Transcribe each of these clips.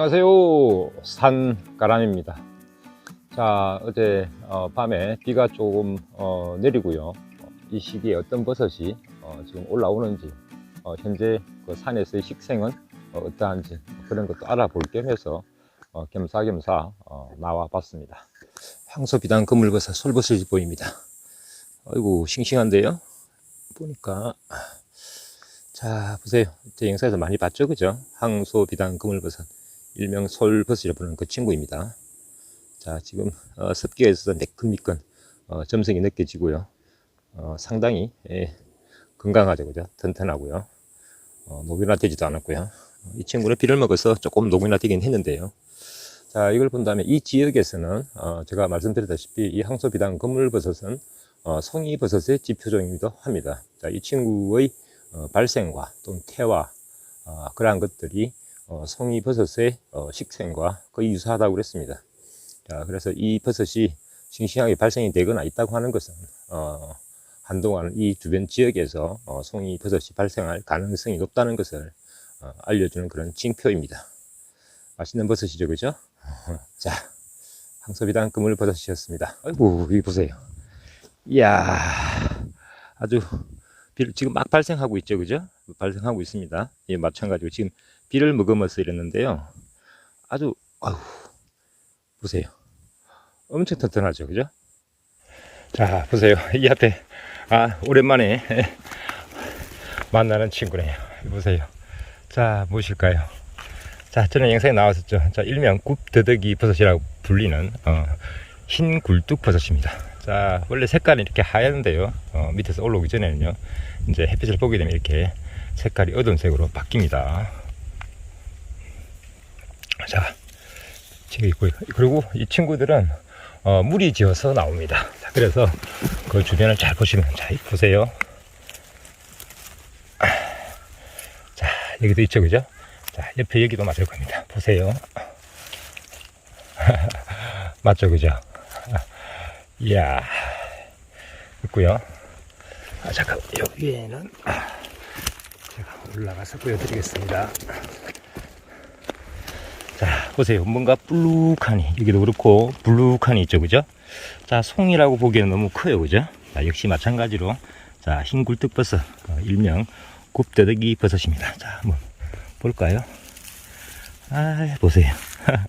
안녕하세요. 산가람입니다. 자, 어제 어, 밤에 비가 조금 어, 내리고요. 어, 이 시기에 어떤 버섯이 어, 지금 올라오는지, 어, 현재 그 산에서의 식생은 어, 떠한지 그런 것도 알아볼 겸 해서 어, 겸사겸사 어, 나와 봤습니다. 황소비단 그물버섯 솔버섯이 보입니다. 아이고, 싱싱한데요? 보니까. 자, 보세요. 제 영상에서 많이 봤죠? 그죠? 황소비단 그물버섯. 일명 솔버섯이라 부르는 그 친구입니다. 자, 지금 어, 습기가 있어서 매끈미끈 어, 점성이 느껴지고요. 어, 상당히 예, 건강하죠, 그죠? 튼튼하고요. 어, 노변화되지도 않았고요. 이 친구는 비를 먹어서 조금 노변화되긴 했는데요. 자, 이걸 본 다음에 이 지역에서는 어, 제가 말씀드렸다시피 이 항소비단 그물버섯은 어, 송이버섯의 지표종이기도 합니다. 자, 이 친구의 어, 발생과 또는 태화 어, 그러한 것들이 어, 송이 버섯의 어, 식생과 거의 유사하다고 그랬습니다. 자, 그래서 이 버섯이 싱싱하게 발생이 되거나 있다고 하는 것은 어, 한동안 이 주변 지역에서 어, 송이 버섯이 발생할 가능성이 높다는 것을 어, 알려주는 그런 징표입니다. 맛있는 버섯이죠, 그죠? 자, 항소비단 그물 버섯이었습니다. 아이고, 여기 보세요. 이야, 아주 지금 막 발생하고 있죠, 그죠? 발생하고 있습니다. 예, 마찬가지로 지금 비를 머금어서 이랬는데요. 아주, 아우, 보세요. 엄청 튼튼하죠, 그죠? 자, 보세요. 이 앞에, 아, 오랜만에 만나는 친구네요. 보세요. 자, 무엇일까요? 자, 저는 영상에 나왔었죠. 자, 일명 굽더덕이 버섯이라고 불리는, 어, 흰 굴뚝 버섯입니다. 자, 원래 색깔이 이렇게 하얀데요. 어, 밑에서 올라오기 전에는요. 이제 햇빛을 보게 되면 이렇게 색깔이 어두운 색으로 바뀝니다. 자, 지금 있고요. 그리고 이 친구들은 어, 물이 지어서 나옵니다. 자, 그래서 그 주변을 잘 보시면 자, 이 보세요. 자, 여기도 있죠, 그죠? 자, 옆에 여기도 맞을 겁니다. 보세요. 맞죠, 그죠? 이야, 있고요. 아, 잠깐, 여기에는 아, 제가 올라가서 보여드리겠습니다. 자, 보세요. 뭔가 불룩하니, 여기도 그렇고, 불룩하니 있죠, 그죠? 자, 송이라고 보기에는 너무 커요, 그죠? 자, 역시 마찬가지로, 자, 흰 굴뚝버섯, 어, 일명 굽더덕이 버섯입니다. 자, 한번 볼까요? 아, 보세요.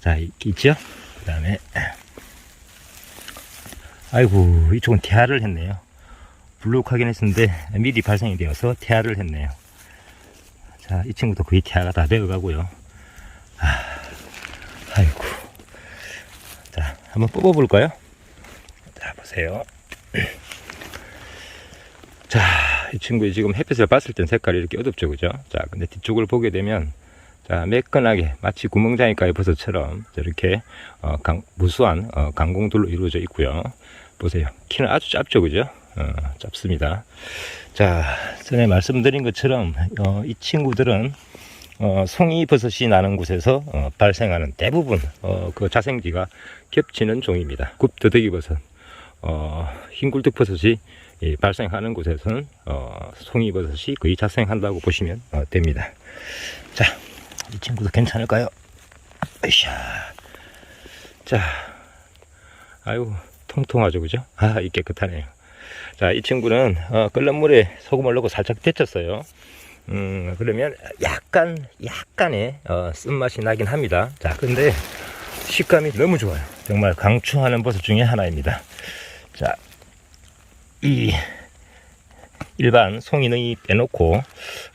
자, 있죠? 그 다음에, 아이고, 이쪽은 태아를 했네요. 불룩하긴 했었는데, 미리 발생이 되어서 태아를 했네요. 자, 이 친구도 거의 태아가 다 되어 가고요. 아, 아이고. 자, 한번 뽑아볼까요? 자, 보세요. 자, 이 친구의 지금 햇빛을 봤을 땐 색깔이 이렇게 어둡죠, 그죠? 자, 근데 뒤쪽을 보게 되면, 자, 매끈하게 마치 구멍장이가의 버섯처럼 저렇게 어, 강, 무수한 어, 강공들로 이루어져 있고요. 보세요. 키는 아주 짧죠, 그죠? 어, 짧습니다. 자, 전에 말씀드린 것처럼 어, 이 친구들은 어, 송이버섯이 나는 곳에서 어, 발생하는 대부분 어, 그 자생지가 겹치는 종입니다. 굽더덕이버섯, 어, 흰굴뚝버섯이 이 발생하는 곳에서는 어, 송이버섯이 거의 자생한다고 보시면 어, 됩니다. 자, 이 친구도 괜찮을까요? 으쌰. 자, 아유, 통통하죠, 그죠? 아, 이 깨끗하네요. 자, 이 친구는, 어, 끓는 물에 소금을 넣고 살짝 데쳤어요. 음, 그러면 약간, 약간의, 어, 쓴맛이 나긴 합니다. 자, 근데 식감이 너무 좋아요. 정말 강추하는 버섯 중에 하나입니다. 자, 이, 일반 송이능이 빼놓고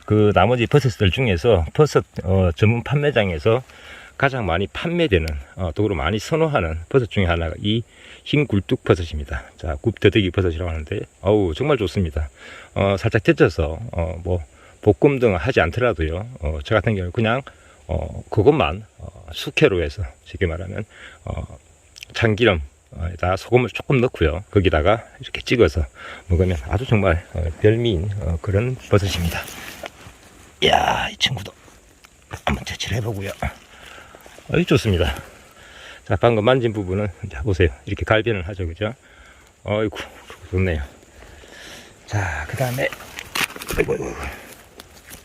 그 나머지 버섯들 중에서 버섯 어, 전문 판매장에서 가장 많이 판매되는 어, 도구로 많이 선호하는 버섯 중에 하나가 이 흰 굴뚝 버섯입니다. 자, 굽더덕이 버섯이라고 하는데 어우 정말 좋습니다. 어, 살짝 데쳐서 어, 뭐 볶음 등 하지 않더라도요. 어, 저 같은 경우 그냥 어, 그것만 어, 숙회로 해서 쉽게 말하면 어, 참기름 에다 소금을 조금 넣고요. 거기다가 이렇게 찍어서 먹으면 아주 정말 어, 별미인 어, 그런 버섯입니다. 이야, 이 친구도 한번 채취를 해보고요. 어이 좋습니다. 자, 방금 만진 부분은 자 보세요. 이렇게 갈변을 하죠, 그죠? 어이구, 좋네요. 자, 그 다음에 아이고.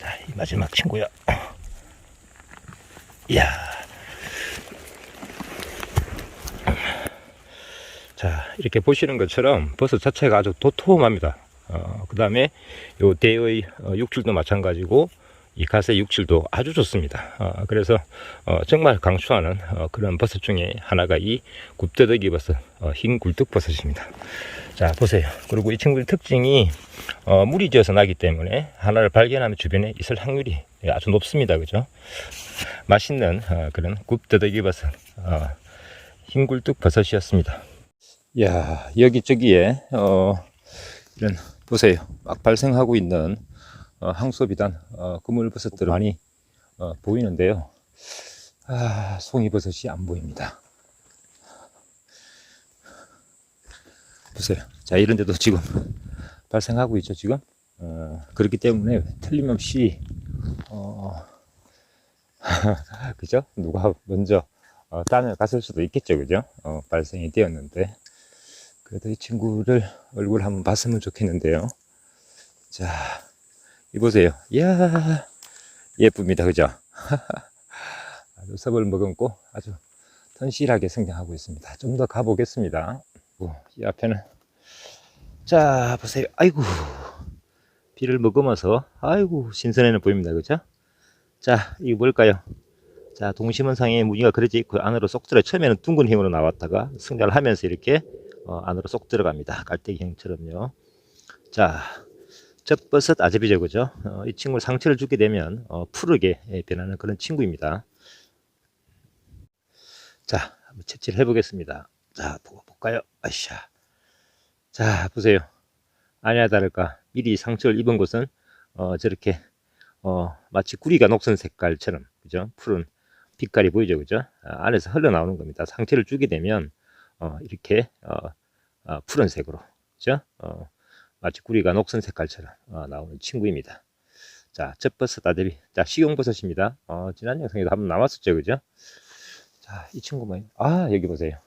자, 이 마지막 친구요. 이야. 자, 이렇게 보시는 것처럼 버섯 자체가 아주 도톰합니다. 어, 그 다음에 요 대의 어, 육질도 마찬가지고 이 가세 육질도 아주 좋습니다. 어, 그래서 어, 정말 강추하는 어, 그런 버섯 중에 하나가 이 굽더덕이 버섯, 어, 흰 굴뚝 버섯입니다. 자, 보세요. 그리고 이 친구의 특징이 어, 물이 지어서 나기 때문에 하나를 발견하면 주변에 있을 확률이 아주 높습니다. 그죠? 맛있는 어, 그런 굽더덕이 버섯, 어, 흰 굴뚝 버섯이었습니다. 야 여기저기에 어, 이런 보세요 막 발생하고 있는 어, 항소비단 어, 그물버섯들 많이 어, 보이는데요. 아 송이버섯이 안 보입니다. 보세요. 자 이런데도 지금 발생하고 있죠 지금? 어, 그렇기 때문에 틀림없이 어, 그죠? 누가 먼저 어, 딴을 갔을 수도 있겠죠 그죠? 어, 발생이 되었는데. 그래도 이 친구를 얼굴 한번 봤으면 좋겠는데요. 자, 이 보세요. 이야, 예쁩니다. 그죠? 섭을 머금고 아주 튼실하게 성장하고 있습니다. 좀 더 가보겠습니다. 오, 이 앞에는. 자, 보세요. 아이고, 비를 머금어서, 아이고, 신선해는 보입니다. 그죠? 자, 이거 뭘까요? 자, 동심원상에 무늬가 그려져 있고 안으로 쏙 들어 처음에는 둥근 힘으로 나왔다가 성장을 하면서 이렇게 어, 안으로 쏙 들어갑니다. 깔때기 형처럼요. 자, 젖버섯 아제비죠, 그죠? 어, 이 친구 상처를 주게 되면 어, 푸르게 예, 변하는 그런 친구입니다. 자, 한번 채취를 해보겠습니다. 자, 보고 볼까요? 아샤. 자, 보세요. 아니야 다를까 미리 상처를 입은 곳은 어, 저렇게 어, 마치 구리가 녹슨 색깔처럼 그죠? 푸른 빛깔이 보이죠, 그죠? 아, 안에서 흘러나오는 겁니다. 상처를 주게 되면 어, 이렇게 어, 어, 푸른색으로 그죠? 어, 마치 구리가 녹슨 색깔처럼 어, 나오는 친구입니다. 자, 젖버섯 아들이 자 식용버섯입니다. 어, 지난 영상에도 한번 나왔었죠, 그죠? 자, 이 친구 뭐예요? 아, 여기 보세요.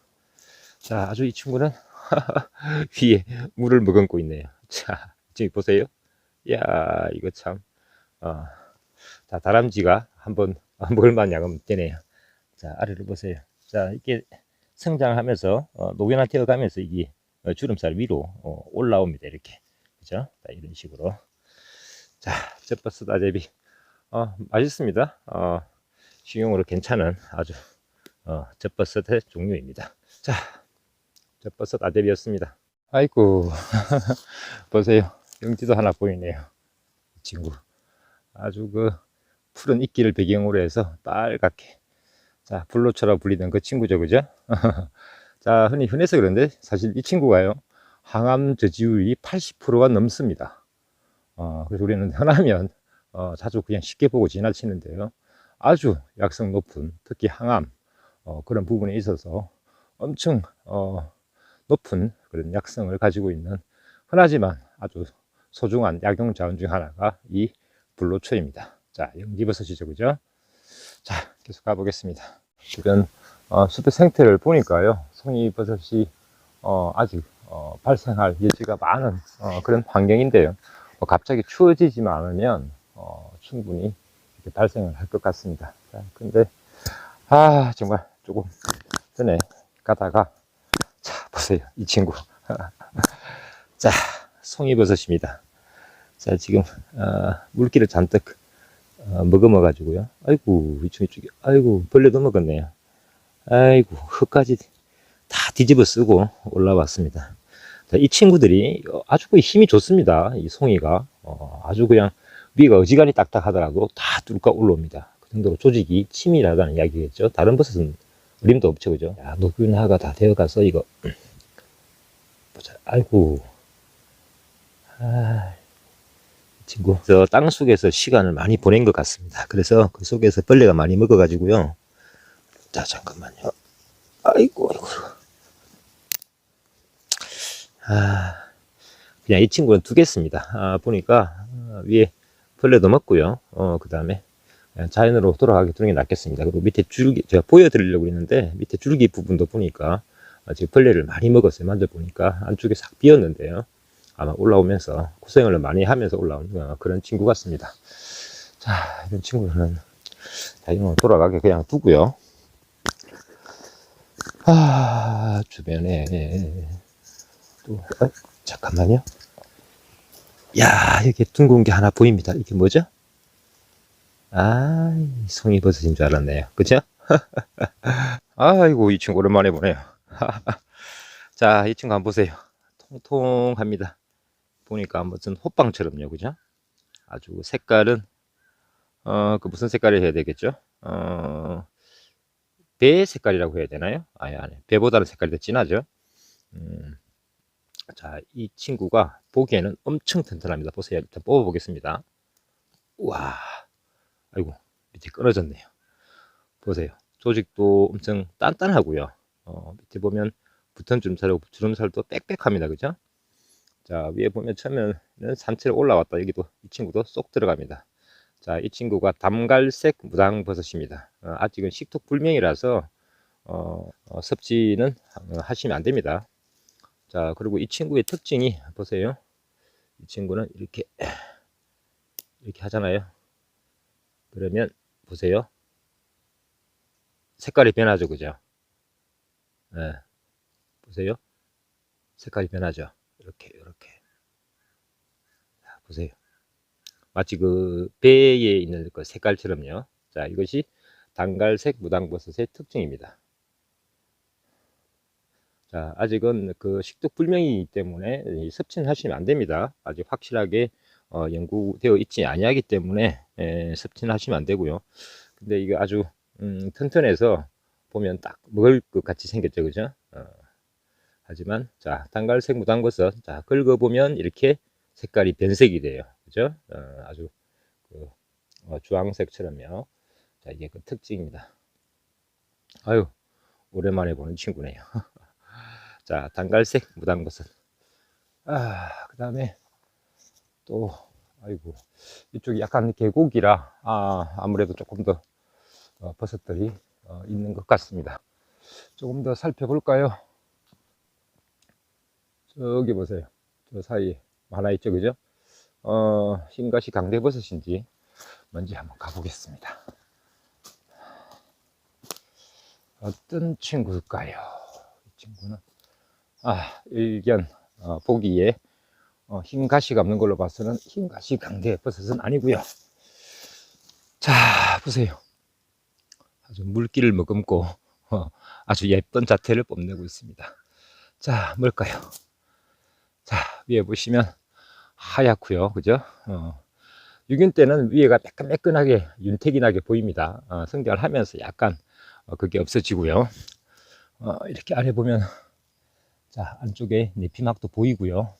자, 아주 이 친구는 위에 물을 머금고 있네요. 자, 지금 보세요. 이야, 이거 참, 어, 자, 다람쥐가 한번 먹을만 양은 되네요. 자, 아래를 보세요. 자, 이게 성장하면서 어, 노변화 되어가면서 이게 어, 주름살 위로 어, 올라옵니다. 이렇게 그죠? 자, 이런 식으로 자, 젖버섯 아제비 어, 맛있습니다. 어, 식용으로 괜찮은 아주 어, 젖버섯의 종류입니다. 자, 젖버섯 아제비였습니다. 아이고 보세요. 영지도 하나 보이네요. 이 친구 아주 그 푸른 이끼를 배경으로 해서 빨갛게 자, 블로처럼 불리는 그 친구죠, 그죠? 자, 흔히 흔해서 그런데 사실 이 친구가요, 항암 저지율이 80%가 넘습니다. 어, 그래서 우리는 흔하면 어, 자주 그냥 쉽게 보고 지나치는데요. 아주 약성 높은, 특히 항암, 어, 그런 부분에 있어서 엄청 어, 높은 그런 약성을 가지고 있는 흔하지만 아주 소중한 약용 자원 중 하나가 이 불로초입니다. 자, 영지버섯이죠, 그죠? 자, 계속 가보겠습니다. 주변 어, 숲의 생태를 보니까요, 송이버섯이 어, 아직 어, 발생할 여지가 많은 어, 그런 환경인데요. 뭐 갑자기 추워지지만 않으면 어, 충분히 발생을 할 것 같습니다. 자, 근데 아 정말 조금 전에 가다가 자 보세요 이 친구 자 송이버섯입니다. 자 지금 어, 물기를 잔뜩 어, 머금어 가지고요. 아이고 이쪽이 쪽이 아이고 벌레도 먹었네요. 아이고 흙까지 다 뒤집어 쓰고 올라왔습니다. 자, 이 친구들이 아주 그 힘이 좋습니다. 이 송이가 어, 아주 그냥 위가 어지간히 딱딱하더라도 다 뚫고 올라옵니다. 그 정도로 조직이 치밀하다는 이야기겠죠. 다른 버섯은 어림도 없죠, 그죠? 야, 노균화가 다 되어가서 이거 보자. 아이고, 아, 이 친구 저 땅 속에서 시간을 많이 보낸 것 같습니다. 그래서 그 속에서 벌레가 많이 먹어가지고요. 자, 잠깐만요. 아이고, 아이고. 아, 그냥 이 친구는 두겠습니다. 아, 보니까 어, 위에 벌레도 먹고요. 어, 그 다음에 자연으로 돌아가게 두는 게 낫겠습니다. 그리고 밑에 줄기, 제가 보여드리려고 했는데 밑에 줄기 부분도 보니까 아, 지금 벌레를 많이 먹었어요. 만져보니까 안쪽에 싹 비었는데요. 아마 올라오면서 고생을 많이 하면서 올라온 어, 그런 친구 같습니다. 자, 이런 친구는 자, 이거 돌아가게 그냥 두고요. 아, 주변에 또, 어, 잠깐만요. 야, 여기 둥근 게 하나 보입니다. 이게 뭐죠? 아, 송이버섯인 줄 알았네요. 그죠? 아이고, 이 친구 오랜만에 보네요. 자, 이 친구 한번 보세요. 통통합니다. 보니까 무슨 호빵처럼요. 그죠? 아주 색깔은, 어, 그 무슨 색깔을 해야 되겠죠? 어, 배 색깔이라고 해야 되나요? 아니, 아니. 배보다는 색깔이 더 진하죠? 음, 자, 이 친구가 보기에는 엄청 튼튼합니다. 보세요. 일단 뽑아보겠습니다. 우와. 아이고, 밑에 끊어졌네요. 보세요. 조직도 엄청 단단하고요. 어, 밑에 보면 붙은 주름살하고 주름살도 빽빽합니다. 그죠? 자, 위에 보면 처음에는 산채로 올라왔다. 여기도 이 친구도 쏙 들어갑니다. 자, 이 친구가 담갈색 무당버섯입니다. 어, 아직은 식톡 불명이라서 어, 어, 섭지는 어, 하시면 안 됩니다. 자, 그리고 이 친구의 특징이 보세요. 이 친구는 이렇게 이렇게 하잖아요. 그러면 보세요. 색깔이 변하죠, 그죠? 예. 보세요. 색깔이 변하죠. 이렇게, 이렇게. 자, 보세요. 마치 그 배에 있는 그 색깔처럼요. 자, 이것이 단갈색 무당버섯의 특징입니다. 자, 아직은 그 식독 불명이기 때문에 이 섭취는 하시면 안 됩니다. 아직 확실하게 어, 연구되어 있지 아니하기 때문에 에, 섭취는 하시면 안 되고요. 근데 이게 아주 음, 튼튼해서 보면 딱 먹을 것 같이 생겼죠, 그죠? 어, 하지만 자 단갈색 무당버섯 자 긁어보면 이렇게 색깔이 변색이 돼요, 그죠? 어, 아주 그, 어, 주황색처럼요. 자 이게 그 특징입니다. 아유 오랜만에 보는 친구네요. 자 단갈색 무당버섯. 아 그 다음에 또 아이고 이쪽이 약간 계곡이라 아 아무래도 조금 더 어, 버섯들이 어, 있는 것 같습니다. 조금 더 살펴볼까요? 저기 보세요. 저 사이에 하나 있죠, 그죠? 어, 흰가시 강대버섯인지 뭔지 한번 가보겠습니다. 어떤 친구일까요? 이 친구는 아 일견 어, 보기에 어, 흰 가시가 없는 걸로 봐서는 흰 가시 강대 버섯은 아니고요. 자 보세요. 아주 물기를 머금고 어, 아주 예쁜 자태를 뽐내고 있습니다. 자 뭘까요? 자 위에 보시면 하얗고요, 그죠? 어, 유균 때는 위에가 매끈매끈하게 윤택이 나게 보입니다. 어, 성장을 하면서 약간 어, 그게 없어지고요. 어, 이렇게 아래 보면 자 안쪽에 내피막도 보이고요.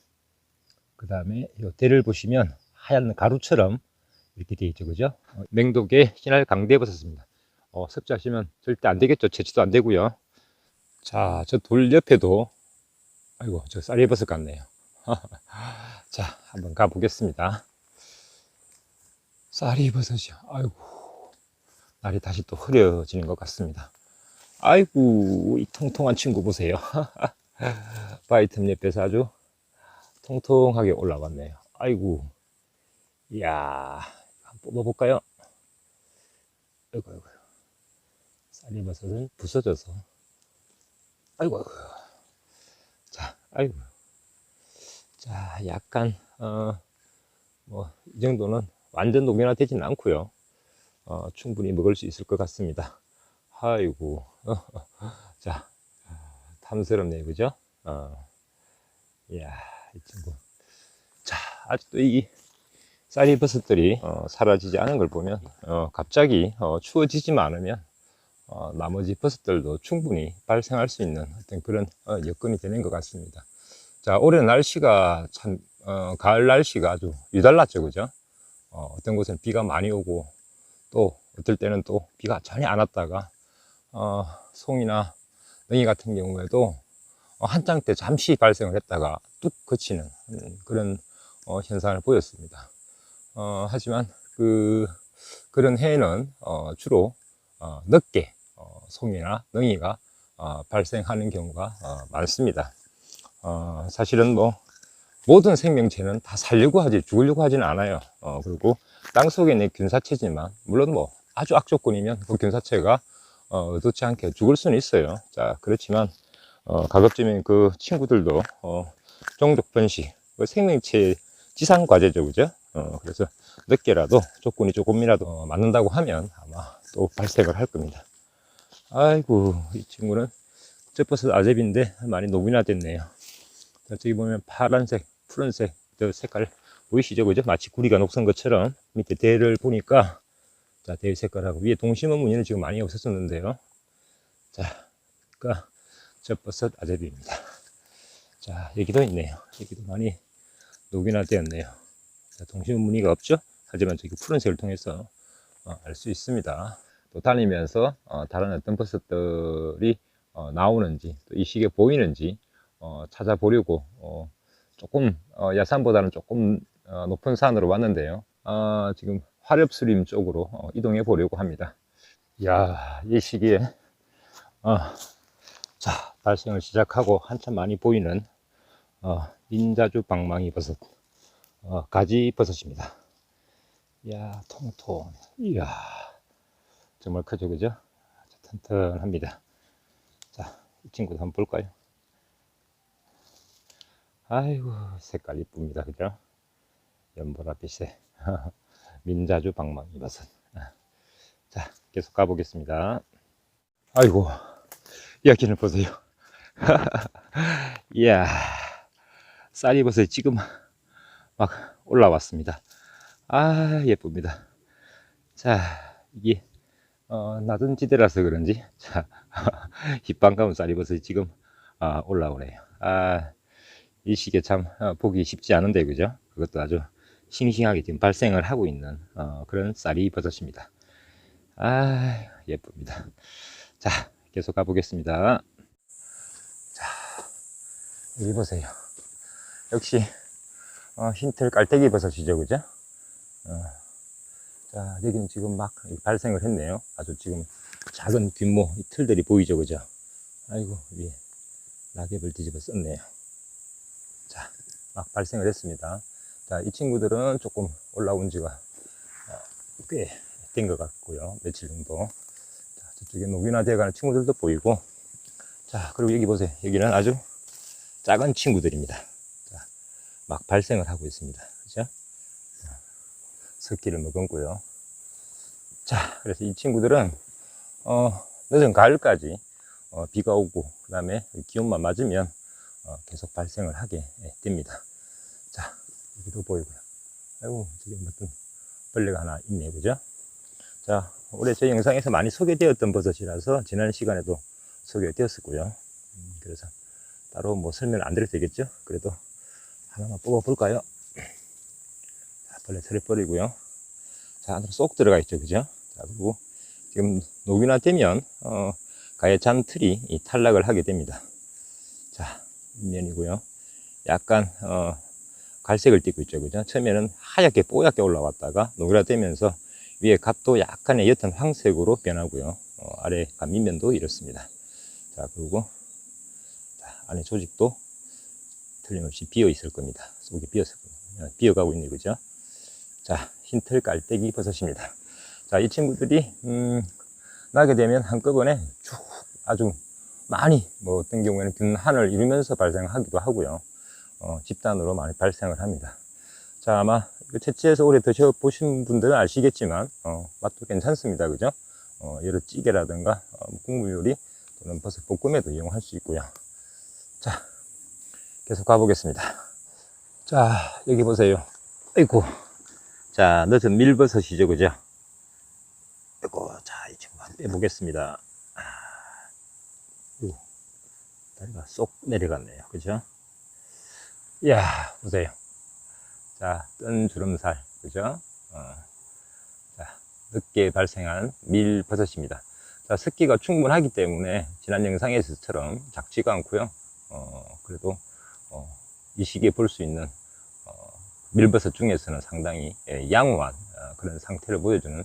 그 다음에 이 대를 보시면 하얀 가루처럼 이렇게 되어 있죠. 그죠? 어, 맹독의 신할 강대버섯입니다. 어, 섭취하시면 절대 안 되겠죠. 채취도 안 되고요. 자, 저 돌 옆에도 아이고, 저 쌀이버섯 같네요. 자, 한번 가보겠습니다. 쌀이 버섯이요. 아이고, 날이 다시 또 흐려지는 것 같습니다. 아이고, 이 통통한 친구 보세요. 바이틈 옆에서 아주 통통하게 올라왔네요. 아이고, 이야, 한번 뽑아볼까요? 아이고, 아이고. 쌀이 버섯은 부서져서. 아이고, 아이고. 자, 아이고. 자, 약간, 어, 뭐, 이 정도는 완전 녹연화되지는 않고요 어, 충분히 먹을 수 있을 것 같습니다. 아이고. 자, 탐스럽네요. 그죠? 어, 이야. 이 친구. 자, 아직도 이 쌀이 버섯들이 어, 사라지지 않은 걸 보면 어, 갑자기 어, 추워지지만 않으면 어, 나머지 버섯들도 충분히 발생할 수 있는 어떤 그런 어, 여건이 되는 것 같습니다. 자, 올해 날씨가 참 어, 가을 날씨가 아주 유달났죠, 그죠? 어, 떤 곳은 비가 많이 오고 또 어떨 때는 또 비가 전혀 안 왔다가 어, 송이나 능이 같은 경우에도 어, 한창 때 잠시 발생을 했다가 뚝 그치는 음, 그런 어, 현상을 보였습니다. 어, 하지만 그 그런 해에는 어, 주로 어, 늦게 어, 송이나 능이가 어, 발생하는 경우가 어, 많습니다. 어, 사실은 뭐 모든 생명체는 다 살려고 하지 죽으려고 하지는 않아요. 어, 그리고 땅 속에 있는 균사체지만 물론 뭐 아주 악조건이면 그 균사체가 어, 의도치 않게 죽을 수는 있어요. 자, 그렇지만 어, 가급적이면 그 친구들도 어, 종족 번식, 그 생명체 지상 과제죠, 그죠? 어, 그래서 늦게라도 조건이 조금이라도 어, 맞는다고 하면 아마 또 발생을 할 겁니다. 아이고, 이 친구는 쩍버섯 아제비인데 많이 녹이나 됐네요. 자, 저기 보면 파란색, 푸른색, 저 색깔 보이시죠? 그죠? 마치 구리가 녹슨 것처럼 밑에 대를 보니까 자, 대 색깔하고 위에 동심원 무늬는 지금 많이 없었었는데요. 자, 그러니까 젖버섯 아제비입니다. 자, 여기도 있네요. 여기도 많이 녹이나 되었네요. 자, 동심원 무늬가 없죠? 하지만 저기 푸른색을 통해서 어, 알수 있습니다. 또 다니면서 어, 다른 어떤 버섯들이 어, 나오는지 또 이 시기에 보이는지 어, 찾아보려고 어, 조금 어, 야산보다는 조금 어, 높은 산으로 왔는데요. 어, 지금 화렵수림 쪽으로 어, 이동해 보려고 합니다. 야, 이 시기에 어, 자 발생을 시작하고 한참 많이 보이는 어, 민자주 방망이 버섯, 어, 가지 버섯입니다. 야, 통통. 이야, 정말 크죠, 그죠? 튼튼합니다. 자, 이 친구도 한번 볼까요? 아이고, 색깔 이쁩니다, 그죠? 연보라빛에 민자주 방망이 버섯. 자, 계속 가보겠습니다. 아이고, 여기는 보세요. 이야, 쌀이버섯이 지금 막 올라왔습니다. 아, 예쁩니다. 자, 이게, 어, 낮은 지대라서 그런지, 자, 힙방감은 쌀이버섯이 지금, 아, 올라오네요. 아, 이 시기에 참, 어, 보기 쉽지 않은데, 그죠? 그것도 아주 싱싱하게 지금 발생을 하고 있는, 어, 그런 쌀이 버섯입니다. 아, 예쁩니다. 자, 계속 가보겠습니다. 자, 여기 보세요. 역시, 어, 흰틀 깔때기 버섯이죠, 그죠? 어, 자, 여기는 지금 막 발생을 했네요. 아주 지금 작은 뒷모, 이 틀들이 보이죠, 그죠? 아이고, 위에 낙엽을 뒤집어 썼네요. 자, 막 발생을 했습니다. 자, 이 친구들은 조금 올라온 지가 어, 꽤된 것 같고요. 며칠 정도. 자, 저쪽에 녹이나 되어가는 친구들도 보이고. 자, 그리고 여기 보세요. 여기는 아주 작은 친구들입니다. 자, 막 발생을 하고 있습니다. 그죠? 습기를 머금고요. 자, 그래서 이 친구들은, 어, 늦은 가을까지, 어, 비가 오고, 그 다음에 기온만 맞으면, 어, 계속 발생을 하게 예, 됩니다. 자, 여기도 보이고요. 아이고, 저기 어떤 벌레가 하나 있네요. 그죠? 자, 올해 제 영상에서 많이 소개되었던 버섯이라서 지난 시간에도 소개되었었고요. 음, 그래서 따로 뭐 설명 안 드려도 되겠죠? 그래도 하나만 뽑아볼까요? 자, 벌레 털을 버리고요. 자, 안으로 쏙 들어가 있죠. 그죠? 자, 그리고 지금 녹이나 되면, 어, 가해 잔틀이 이 탈락을 하게 됩니다. 자, 윗면이고요. 약간, 어, 갈색을 띠고 있죠. 그죠? 처음에는 하얗게 뽀얗게 올라왔다가 녹이나 되면서 위에 갓도 약간의 옅은 황색으로 변하고요. 어, 아래 갓 밑면도 이렇습니다. 자, 그리고, 자, 안에 조직도 틀림없이 비어 있을 겁니다. 속이 비었을 겁니다. 비어가고 있는 거죠. 자, 흰털 깔때기 버섯입니다. 자, 이 친구들이, 음, 나게 되면 한꺼번에 쭉 아주 많이, 뭐 어떤 경우에는 균 한을 이루면서 발생하기도 하고요. 어, 집단으로 많이 발생을 합니다. 자, 아마 이거 채취해서 오래 드셔보신 분들은 아시겠지만, 어, 맛도 괜찮습니다. 그죠? 어, 여러 찌개라든가, 어, 국물 요리 또는 버섯 볶음에도 이용할 수 있고요. 자, 계속 가보겠습니다. 자, 여기 보세요. 아이고. 자, 늦은 밀버섯이죠, 그죠? 아이고, 자, 이 친구 한번 빼보겠습니다. 아, 요, 다리가 쏙 내려갔네요, 그죠? 이야, 보세요. 자, 뜬 주름살, 그죠? 어, 자, 늦게 발생한 밀버섯입니다. 자, 습기가 충분하기 때문에 지난 영상에서처럼 작지가 않고요. 어, 그래도 어, 이 시기에 볼 수 있는 어, 밀버섯 중에서는 상당히 예, 양호한 어, 그런 상태를 보여주는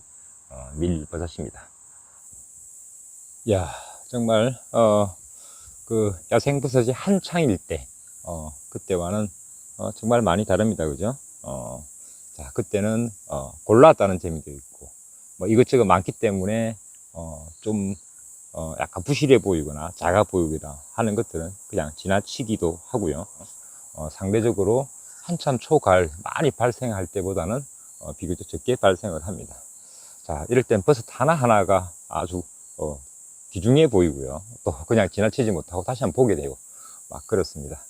어, 밀버섯입니다. 야, 정말 어, 그 야생버섯이 한창일 때, 어, 그때와는 어, 정말 많이 다릅니다, 그죠? 어, 자, 그때는 어, 골라왔다는 재미도 있고, 뭐 이것저것 많기 때문에 어, 좀 어, 약간 부실해 보이거나 작아 보이거나 하는 것들은 그냥 지나치기도 하고요. 어, 상대적으로 한참 초가을 많이 발생할 때보다는 어, 비교적 적게 발생을 합니다. 자, 이럴 땐 버섯 하나하나가 아주 어, 귀중해 보이고요. 또 그냥 지나치지 못하고 다시 한번 보게 되고 막 그렇습니다.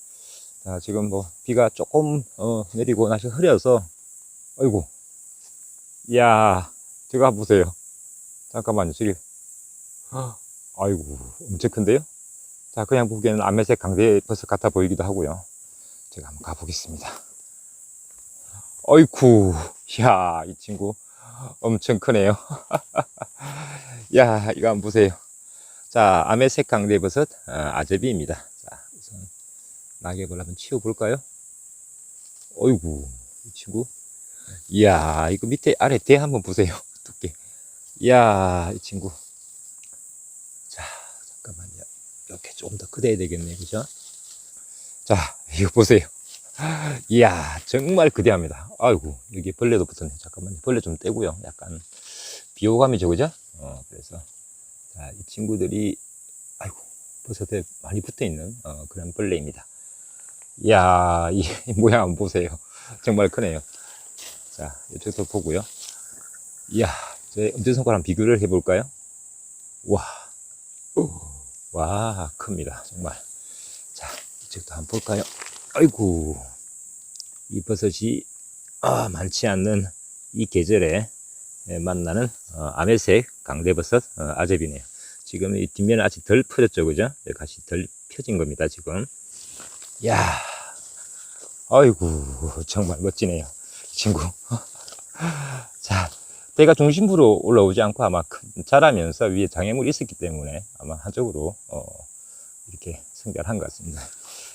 자, 지금 뭐 비가 조금 어, 내리고 날씨 흐려서 아이고 이야 제가 보세요. 잠깐만요. 저기 아이고 엄청 큰데요? 자 그냥 보기에는 아메색 강대 버섯 같아 보이기도 하고요. 제가 한번 가보겠습니다. 어이쿠 야이 친구 엄청 크네요. 야 이거 한번 보세요. 자 아메색 강대 버섯 어, 아제비입니다. 자 낙엽을 한번 치워볼까요? 어이구 이 친구. 이야 이거 밑에 아래 대 한번 보세요 두께. 이야 이 친구. 자 잠깐만요. 이렇게 조금 더 크대야 되겠네 그죠? 자 이거 보세요. 이야 정말 그대합니다. 아이고 여기 벌레도 붙었네. 잠깐만요. 벌레 좀 떼고요. 약간 비호감이죠 그죠? 어 그래서. 자 이 친구들이 아이고 버섯에 많이 붙어 있는 어, 그런 벌레입니다 이야 이 모양 한번 보세요 정말 크네요 자 이쪽도 보고요 이야 제 엄지손가락 비교를 해볼까요 와 와, 큽니다. 정말. 자, 이쪽도 한번 볼까요? 아이고, 이 버섯이 아, 많지 않는 이 계절에 예, 만나는 어, 아메색 강대버섯 어, 아제비네요. 지금 이 뒷면은 아직 덜 퍼졌죠, 그죠? 네, 같이 덜 펴진 겁니다, 지금. 야 아이고, 정말 멋지네요. 이 친구. 자, 배가 중심부로 올라오지 않고 아마 큰- 자라면서 위에 장애물이 있었기 때문에 아마 한쪽으로 어, 이렇게 성장한 것 같습니다.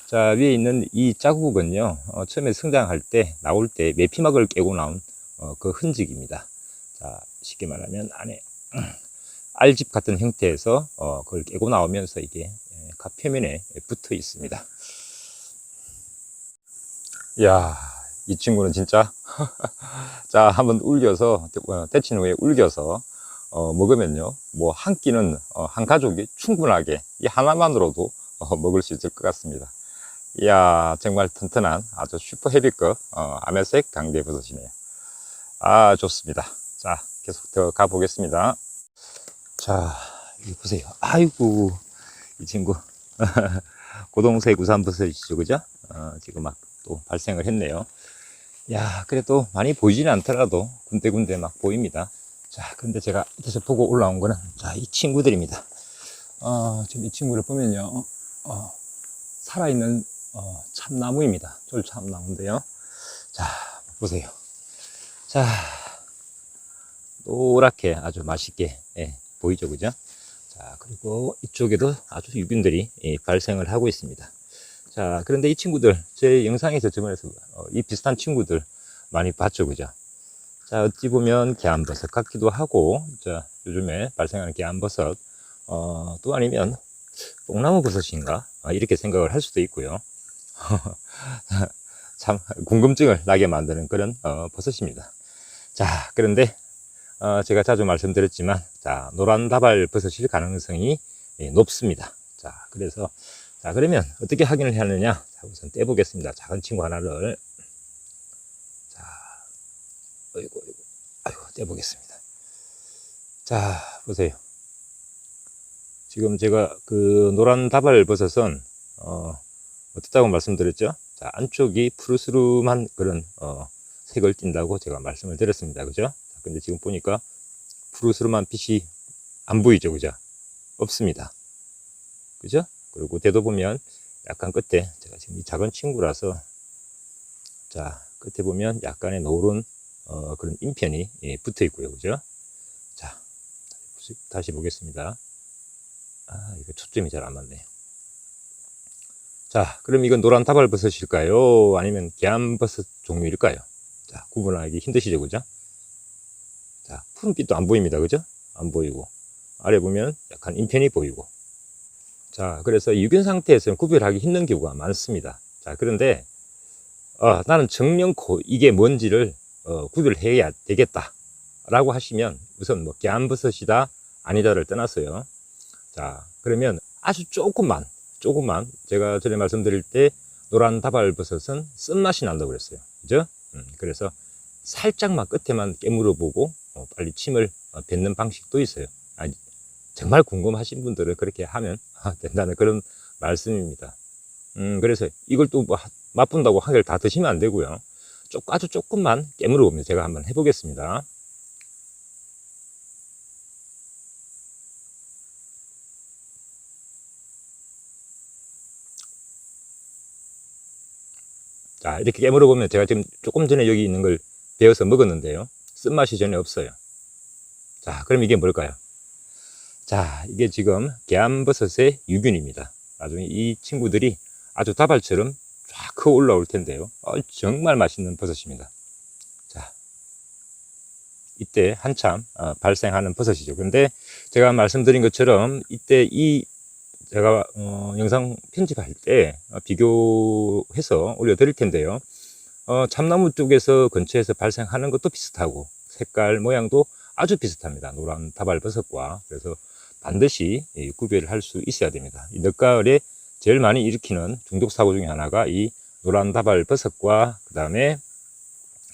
자 위에 있는 이 자국은요 어, 처음에 성장할 때 나올 때 매피막을 깨고 나온 어, 그 흔적입니다. 자 쉽게 말하면 안에 알집 같은 형태에서 어, 그걸 깨고 나오면서 이게 예, 각 표면에 붙어 있습니다. 이야 이 친구는 진짜 자, 한번 울겨서, 어, 데친 후에 울겨서, 어, 먹으면요, 뭐, 한 끼는, 어, 한 가족이 충분하게, 이 하나만으로도, 어, 먹을 수 있을 것 같습니다. 이야, 정말 튼튼한, 아주 슈퍼 헤비급, 어, 아메색 강대 버섯이네요. 아, 좋습니다. 자, 계속 더 가보겠습니다. 자, 이 보세요. 아이고, 이 친구. 고동색 우산버섯이죠, 그죠? 어, 지금 막 또 발생을 했네요. 야, 그래도 많이 보이지는 않더라도 군데군데 막 보입니다. 자, 근데 제가 밑에서 보고 올라온 거는 자, 이 친구들입니다. 어, 지금 이 친구를 보면요. 어, 살아있는 어, 참나무입니다. 쫄참나무인데요. 자, 보세요. 자, 노랗게 아주 맛있게 예, 보이죠, 그죠? 자, 그리고 이쪽에도 아주 유균들이 예, 발생을 하고 있습니다. 자, 그런데 이 친구들, 제 영상에서 저번에서 어, 이 비슷한 친구들 많이 봤죠, 그죠? 자, 어찌 보면 개암버섯 같기도 하고, 자, 요즘에 발생하는 개암버섯, 어, 또 아니면 뽕나무 버섯인가? 아, 이렇게 생각을 할 수도 있고요. 참, 궁금증을 나게 만드는 그런, 어, 버섯입니다. 자, 그런데, 어, 제가 자주 말씀드렸지만, 자, 노란 다발 버섯일 가능성이 예, 높습니다. 자, 그래서, 자, 그러면 어떻게 확인을 해야 하느냐? 자, 우선 떼보겠습니다. 작은 친구 하나를. 자, 어이구, 어이구, 아이고, 떼보겠습니다. 자, 보세요. 지금 제가 그 노란 다발 버섯은, 어, 어떻다고 말씀드렸죠? 자, 안쪽이 푸르스름한 그런, 어, 색을 띈다고 제가 말씀을 드렸습니다. 그죠? 자, 근데 지금 보니까 푸르스름한 빛이 안 보이죠? 그죠? 없습니다. 그죠? 그리고 대도 보면 약간 끝에 제가 지금 이 작은 친구라서 자 끝에 보면 약간의 노른 어, 그런 인편이 예, 붙어 있고요. 그죠? 자 다시 보겠습니다. 아 이거 초점이 잘 안 맞네요 자 그럼 이건 노란 다발버섯일까요? 아니면 개암버섯 종류일까요? 자 구분하기 힘드시죠? 그죠? 자 푸른빛도 안 보입니다. 그죠? 안 보이고. 아래 보면 약간 인편이 보이고 자, 그래서 유균 상태에서는 구별하기 힘든 경우가 많습니다. 자, 그런데, 어, 나는 정명코 이게 뭔지를, 어, 구별해야 되겠다. 라고 하시면, 우선 뭐 계안버섯이다 아니다를 떠났어요. 자 그러면 아주 조금만 조금만 제가 전에 말씀드릴 때 노란 다발버섯은 쓴맛이 난다고 그랬어요. 그죠? 음, 그래서 살짝만 끝에만 깨물어 보고 어, 빨리 침을 어, 뱉는 방식도 있어요. 아니, 정말 궁금하신 분들은 그렇게 하면 아, 된다는 그런 말씀입니다. 음, 그래서 이걸 또 뭐, 맛본다고 한 개를 다 드시면 안 되고요. 조, 아주 조금만 깨물어 보면 제가 한번 해보겠습니다. 자, 이렇게 깨물어 보면 제가 지금 조금 전에 여기 있는 걸 베어서 먹었는데요. 쓴맛이 전혀 없어요. 자, 그럼 이게 뭘까요? 자, 이게 지금 계암버섯의 유균입니다. 나중에 이 친구들이 아주 다발처럼 쫙 커 올라올 텐데요. 어, 정말 맛있는 버섯입니다. 자, 이때 한참 어, 발생하는 버섯이죠. 근데 제가 말씀드린 것처럼 이때 이 제가 어, 영상 편집할 때 어, 비교해서 올려드릴 텐데요. 어, 참나무 쪽에서 근처에서 발생하는 것도 비슷하고 색깔 모양도 아주 비슷합니다. 노란 다발버섯과 그래서 반드시 이 구별을 할 수 있어야 됩니다. 이 늦가을에 제일 많이 일으키는 중독 사고 중에 하나가 이 노란 다발 버섯과 그 다음에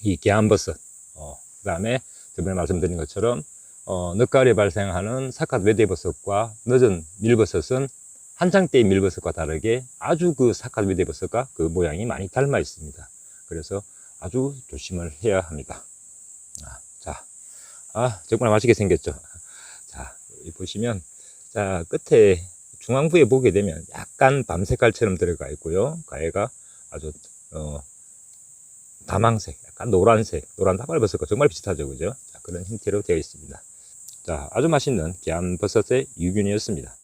이 계안버섯, 어, 그 다음에 저번에 말씀드린 것처럼 어, 늦가을에 발생하는 사카드 외대버섯과 늦은 밀버섯은 한창 때의 밀버섯과 다르게 아주 그 사카드 외대버섯과 그 모양이 많이 닮아 있습니다. 그래서 아주 조심을 해야 합니다. 아, 자, 아, 정말 맛있게 생겼죠. 보시면, 자, 끝에 중앙부에 보게 되면 약간 밤 색깔처럼 들어가 있고요. 가해가 아주, 어, 다망색, 약간 노란색, 노란 다발버섯과 정말 비슷하죠. 그죠? 자, 그런 형태로 되어 있습니다. 자, 아주 맛있는 계안버섯의 유균이었습니다.